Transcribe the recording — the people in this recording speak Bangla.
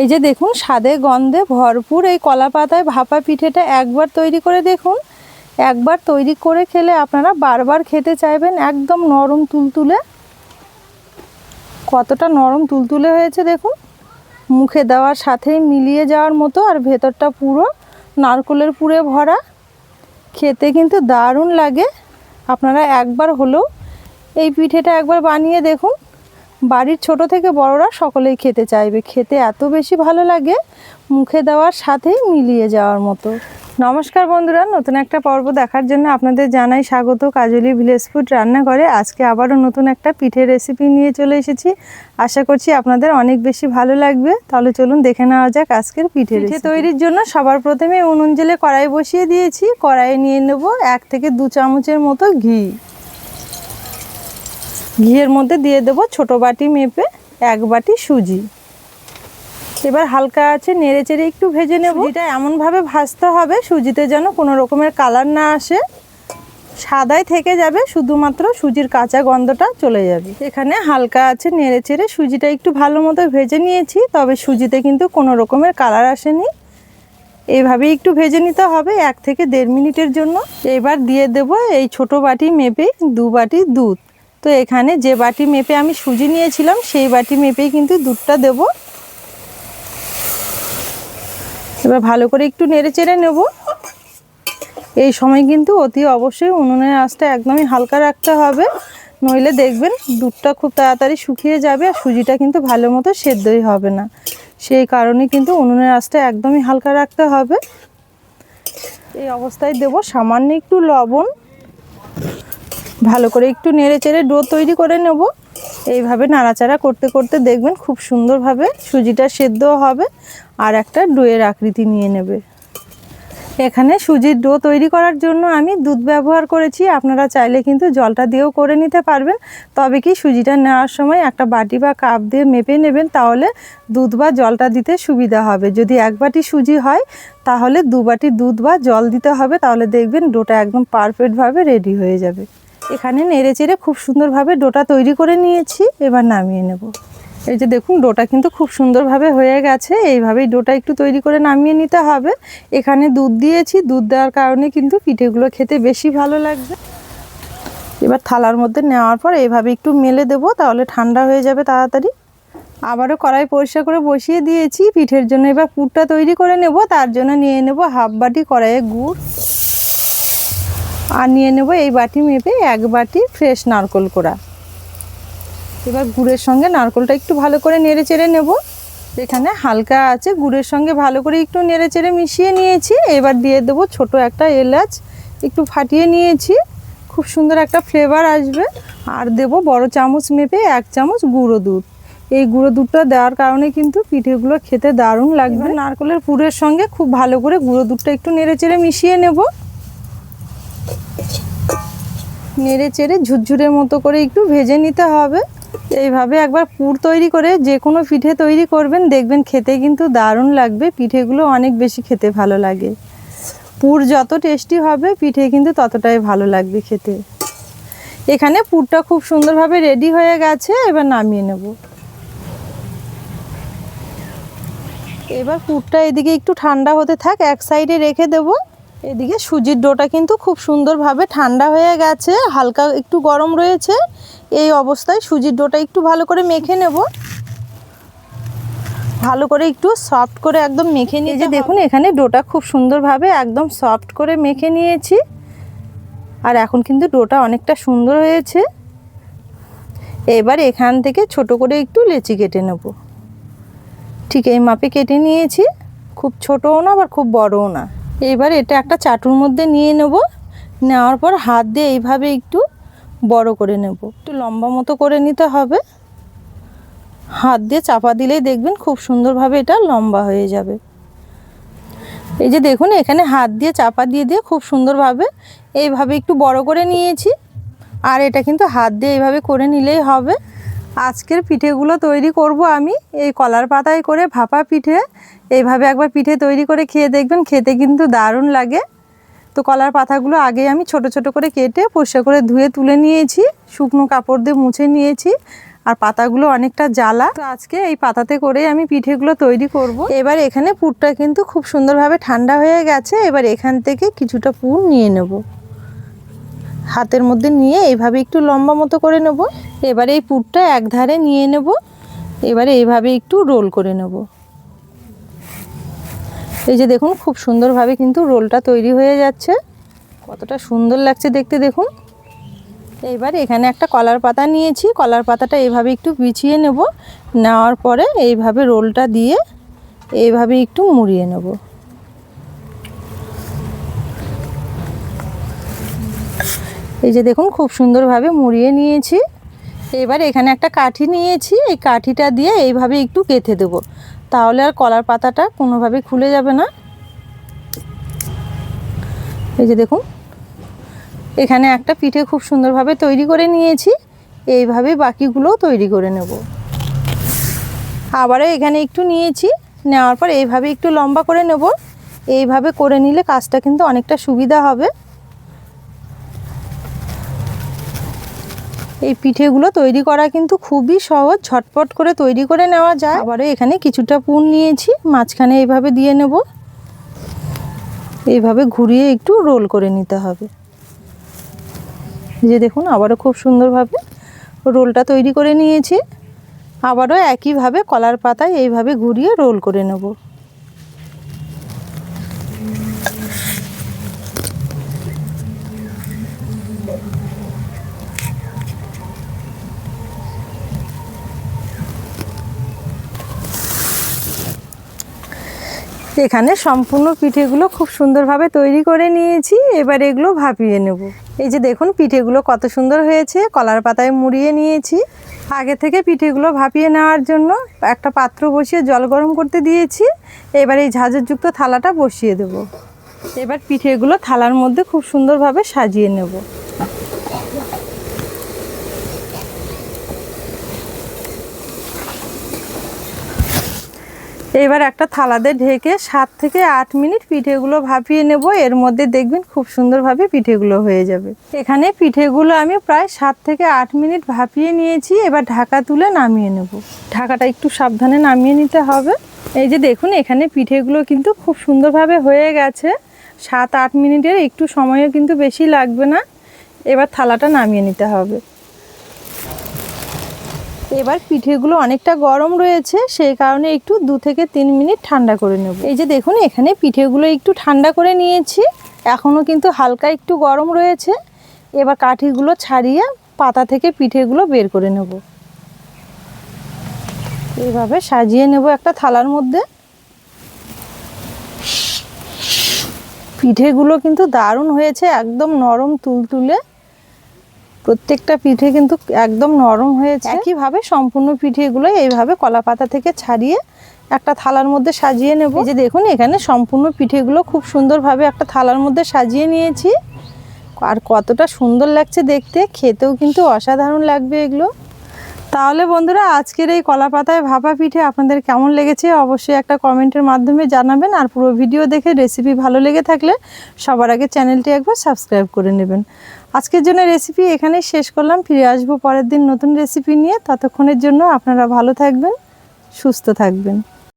এই যে দেখুন, স্বাদে, গন্ধে ভরপুর এই কলা পাতায় ভাপা পিঠেটা একবার তৈরি করে দেখুন। একবার তৈরি করে খেলে আপনারা বারবার খেতে চাইবেন, একদম নরম তুলতুলে। কতটা নরম তুলতুলে হয়েছে দেখুন। মুখে দেওয়ার সাথেই মিলিয়ে যাওয়ার মতো আর ভেতরটা পুরো নারকোলের পুরে ভরা। খেতে কিন্তু দারুণ লাগে। আপনারা একবার হলেও এই পিঠেটা একবার বানিয়ে দেখুন। বাড়ির ছোট থেকে বড়রা সকলেই খেতে চাইবে। খেতে এত বেশি ভালো লাগে মুখে দেওয়ার সাথেই মিলিয়ে যাওয়ার মতো। নমস্কার বন্ধুরা নতুন একটা পর্ব দেখার জন্য আপনাদের জানাই স্বাগত। কাজলি ভিলেজ ফুড রান্নাঘরে আজকে আবারও নতুন একটা পিঠের রেসিপি নিয়ে চলে এসেছি। আশা করছি আপনাদের অনেক বেশি ভালো লাগবে। তাহলে চলুন দেখে নেওয়া যাক আজকের পিঠে পিঠে তৈরির জন্য সবার প্রথমে উনুন জেলে কড়াই বসিয়ে দিয়েছি। কড়াইয়ে নিয়ে নেব এক থেকে দু চামচের মতো ঘি। ঘিয়ের মধ্যে দিয়ে দেবো ছোট বাটি মেপে এক বাটি সুজি। এবার হালকা আছে, নেড়ে চেড়ে একটু ভেজে নেব। এটা এমনভাবে ভাজতে হবে, সুজিতে যেন কোনো রকমের কালার না আসে। সাদাই থেকে যাবে, শুধুমাত্র সুজির কাঁচা গন্ধটা চলে যাবে। এখানে হালকা আছে, নেড়ে চেড়ে সুজিটা একটু ভালো মতো ভেজে নিয়েছি, তবে সুজিতে কিন্তু কোনো রকমের কালার আসেনি। এইভাবে একটু ভেজে নিতে হবে, এক থেকে দেড় মিনিটের জন্য। এবার দিয়ে দেব এই ছোট বাটি মেপে দু বাটি দুধ। তো এখানে যে বাটি মেপে আমি সুজি নিয়েছিলাম, সেই বাটি মেপেই কিন্তু দুধটা দেব। এবার ভালো করে একটু নেড়ে চেড়ে নেব। এই সময় কিন্তু অতি অবশ্যই উনুনের আঁচটা একদমই হালকা রাখতে হবে, নইলে দেখবেন দুধটা খুব তাড়াতাড়ি শুকিয়ে যাবে আর সুজিটা কিন্তু ভালো মতো সেদ্ধই হবে না। সেই কারণে কিন্তু উনুনের আঁচটা একদমই হালকা রাখতে হবে। এই অবস্থায় দেব সামান্য একটু লবণ। ভালো করে একটু নেড়ে চেড়ে ডো তৈরি করে নেব। এইভাবে নাড়াচাড়া করতে করতে দেখবেন খুব সুন্দরভাবে সুজিটা সেদ্ধ হবে আর একটা ডোয়ের আকৃতি নিয়ে নেবে। এখানে সুজির ডো তৈরি করার জন্য আমি দুধ ব্যবহার করেছি। আপনারা চাইলে কিন্তু জলটা দিয়েও করে নিতে পারবেন। তবে কি সুজিটা নেওয়ার সময় একটা বাটি বা কাপ দিয়ে মেপে নেবেন, তাহলে দুধ বা জলটা দিতে সুবিধা হবে। যদি এক বাটি সুজি হয়, তাহলে দু বাটি দুধ বা জল দিতে হবে, তাহলে দেখবেন ডোটা একদম পারফেক্টভাবে রেডি হয়ে যাবে। এখানে নেড়ে চেড়ে খুব সুন্দরভাবে ডোটা তৈরি করে নিয়েছি, এবার নামিয়ে নেব। এই যে দেখুন, ডোটা কিন্তু খুব সুন্দরভাবে হয়ে গেছে, এইভাবেই ডোটা একটু তৈরি করে নামিয়ে নিতে হবে। এখানে দুধ দিয়েছি, দুধ দেওয়ার কারণে কিন্তু পিঠেগুলো খেতে বেশি ভালো লাগবে। এবার থালার মধ্যে নেওয়ার পর এইভাবে একটু মেলে দেব, তাহলে ঠান্ডা হয়ে যাবে তাড়াতাড়ি। আবারও কড়াই পরিষ্কার করে বসিয়ে দিয়েছি, পিঠের জন্য এবার পুরটা তৈরি করে নেব, তার জন্য নিয়ে নেব হাফ বাটি কড়াইয়ে গুড়। আর নিয়ে নেব এই বাটি মেপে এক বাটি ফ্রেশ নারকোল কোড়া। এবার গুড়ের সঙ্গে নারকোলটা একটু ভালো করে নেড়ে চেড়ে নেব। এখানে হালকা আছে গুড়ের সঙ্গে ভালো করে একটু নেড়ে চেড়ে মিশিয়ে নিয়েছি। এবার দিয়ে দেবো ছোট একটা এলাচ একটু ফাটিয়ে নিয়েছি। খুব সুন্দর একটা ফ্লেভার আসবে। আর দেব বড় চামচ মেপে এক চামচ গুঁড়ো দুধ। এই গুঁড়ো দুধটা দেওয়ার কারণে কিন্তু পিঠেগুলো খেতে দারুণ লাগবে। নারকোলের পুরের সঙ্গে খুব ভালো করে গুঁড়ো দুধটা একটু নেড়ে চেড়ে মিশিয়ে নেব। নেড়ে চেড়ে ঝুরঝুরের মতো করে একটু ভেজে নিতে হবে। এইভাবে একবার পুর তৈরি করে যে কোনো পিঠে তৈরি করবেন, দেখবেন খেতে কিন্তু দারুণ লাগবে। পিঠেগুলো অনেক বেশি খেতে ভালো লাগে। পুর যত টেস্টি হবে, পিঠে কিন্তু ততটাই ভালো লাগবে খেতে। এখানে পুরটা খুব সুন্দরভাবে রেডি হয়ে গেছে, এবার নামিয়ে নেব। এবার পুরটা এদিকে একটু ঠান্ডা হতে থাক, এক সাইডে রেখে দেবো। এদিকে সুজির ডোটা কিন্তু খুব সুন্দরভাবে ঠান্ডা হয়ে গেছে হালকা একটু গরম রয়েছে। এই অবস্থায় সুজির ডোটা একটু ভালো করে মেখে নেব। ভালো করে একটু সফট করে একদম মেখে নিয়ে যে দেখুন এখানে ডোটা খুব সুন্দরভাবে একদম সফট করে মেখে নিয়েছি। আর এখন কিন্তু ডোটা অনেকটা সুন্দর হয়েছে। এবার এখান থেকে ছোট করে একটু লেচি কেটে নেব। ঠিক এই মাপে কেটে নিয়েছি। খুব ছোটও না আবার খুব বড়ও না। এবার এটা একটা চাটুর মধ্যে নিয়ে নেব। নেওয়ার পর হাত দিয়ে এইভাবে একটু বড় করে নেব। একটু লম্বা মতো করে নিতে হবে। হাত দিয়ে চাপা দিলেই দেখবেন খুব সুন্দরভাবে এটা লম্বা হয়ে যাবে। এই যে দেখুন, এখানে হাত দিয়ে চাপা দিয়ে দিয়ে খুব সুন্দরভাবে এইভাবে একটু বড় করে নিয়েছি। আর এটা কিন্তু হাত দিয়ে এইভাবে করে নিলেই হবে। আজকের পিঠেগুলো তৈরি করব আমি। এই কলার পাতায় করে ভাপা পিঠে এইভাবে একবার পিঠে তৈরি করে খেয়ে দেখবেন, খেতে কিন্তু দারুণ লাগে। তো কলার পাতাগুলো আগে আমি ছোট ছোট করে কেটে পরিষ্কার করে ধুয়ে তুলে নিয়েছি, শুকনো কাপড় দিয়ে মুছে নিয়েছি আর পাতাগুলো অনেকটা জ্বালা। তো আজকে এই পাতাতে করে আমি পিঠেগুলো তৈরি করব। এবার এখানে পুরটা কিন্তু খুব সুন্দরভাবে ঠান্ডা হয়ে গেছে, এবার এখান থেকে কিছুটা পুর নিয়ে নেব। হাতের মধ্যে নিয়ে এইভাবে একটু লম্বা মতো করে নেব। এবারে এই পুরটা এক ধারে নিয়ে নেব। এবারে এইভাবে একটু রোল করে নেব। এই যে দেখুন, খুব সুন্দরভাবে কিন্তু রোলটা তৈরি হয়ে যাচ্ছে। কতটা সুন্দর লাগছে দেখতে দেখুন। এইবার এখানে একটা কলার পাতা নিয়েছি। কলার পাতাটা এইভাবে একটু বিছিয়ে নেব। নেওয়ার পরে এইভাবে রোলটা দিয়ে এইভাবে একটু মুড়িয়ে নেব। এই যে দেখুন, খুব সুন্দরভাবে মুড়িয়ে নিয়েছি। এবার এখানে একটা কাঠি নিয়েছি। এই কাঠিটা দিয়ে এইভাবে একটু গেঁথে দেব। তাহলে আর কলার পাতাটা কোনোভাবে খুলে যাবে না। এই যে দেখুন, এখানে একটা পিঠে খুব সুন্দরভাবে তৈরি করে নিয়েছি। এইভাবে বাকিগুলোও তৈরি করে নেব। আবারও এখানে একটু নিয়েছি। নেওয়ার পর এইভাবে একটু লম্বা করে নেব। এইভাবে করে নিলে কাজটা কিন্তু অনেকটা সুবিধা হবে। এই পিঠেগুলো তৈরি করা কিন্তু খুবই সহজ, ঝটপট করে তৈরি করে নেওয়া যায়। আবারও এখানে কিছুটা পুর নিয়েছি, মাঝখানে এইভাবে দিয়ে নেব। এইভাবে ঘুরিয়ে একটু রোল করে নিতে হবে। যে দেখুন, আবারও খুব সুন্দরভাবে রোলটা তৈরি করে নিয়েছি। আবারও একইভাবে কলার পাতায় এইভাবে ঘুরিয়ে রোল করে নেব। এখানে সম্পূর্ণ পিঠেগুলো খুব সুন্দরভাবে তৈরি করে নিয়েছি। এবার এগুলো ভাপিয়ে নেব। এই যে দেখুন, পিঠেগুলো কত সুন্দর হয়েছে। কলার পাতায় মুড়িয়ে নিয়েছি। আগে থেকে পিঠেগুলো ভাপিয়ে নেওয়ার জন্য একটা পাত্র বসিয়ে জল গরম করতে দিয়েছি। এবার এই ঝাঁঝরযুক্ত থালাটা বসিয়ে দেব। এবার পিঠেগুলো থালার মধ্যে খুব সুন্দরভাবে সাজিয়ে নেব। এবার একটা থালাতে ঢেকে সাত থেকে আট মিনিট পিঠেগুলো ভাপিয়ে নেব। এর মধ্যে দেখবেন খুব সুন্দরভাবে পিঠেগুলো হয়ে যাবে। এখানে পিঠেগুলো আমি প্রায় সাত থেকে আট মিনিট ভাপিয়ে নিয়েছি। এবার ঢাকা তুলে নামিয়ে নেব। ঢাকাটা একটু সাবধানে নামিয়ে নিতে হবে। এই যে দেখুন, এখানে পিঠেগুলো কিন্তু খুব সুন্দরভাবে হয়ে গেছে। সাত আট মিনিটের একটু সময়ও কিন্তু বেশি লাগবে না। এবার থালাটা নামিয়ে নিতে হবে। এবার পিঠেগুলো অনেকটা গরম রয়েছে, সেই কারণে একটু দু থেকে তিন মিনিট ঠান্ডা করে নেব। এই যে দেখুন, এখানে পিঠেগুলো একটু ঠান্ডা করে নিয়েছি, এখনও কিন্তু হালকা একটু গরম রয়েছে। এবার কাঠিগুলো ছাড়িয়ে পাতা থেকে পিঠেগুলো বের করে নেব। এইভাবে সাজিয়ে নেব একটা থালার মধ্যে। পিঠেগুলো কিন্তু দারুণ হয়েছে, একদম নরম তুলতুলে। প্রত্যেকটা পিঠে কিন্তু একদম নরম হয়েছে। একইভাবে সম্পূর্ণ পিঠেগুলো এইভাবে কলা পাতা থেকে ছাড়িয়ে একটা থালার মধ্যে সাজিয়ে নেব। যে দেখুন এখানে সম্পূর্ণ পিঠেগুলো খুব সুন্দরভাবে একটা থালার মধ্যে সাজিয়ে নিয়েছি। আর কতটা সুন্দর লাগছে দেখতে খেতেও কিন্তু অসাধারণ লাগবে এগুলো। তাহলে বন্ধুরা আজকের এই কলা পাতায় ভাপা পিঠে আপনাদের কেমন লেগেছে অবশ্যই একটা কমেন্টের মাধ্যমে জানাবেন। আর পুরো ভিডিও দেখে রেসিপি ভালো লেগে থাকলে সবার আগে চ্যানেলটি একবার সাবস্ক্রাইব করে নেবেন। আজকের জন্য রেসিপি এখানেই শেষ করলাম। ফিরে আসব পরের দিন নতুন রেসিপি নিয়ে। ততক্ষণের জন্য আপনারা ভালো থাকবেন, সুস্থ থাকবেন।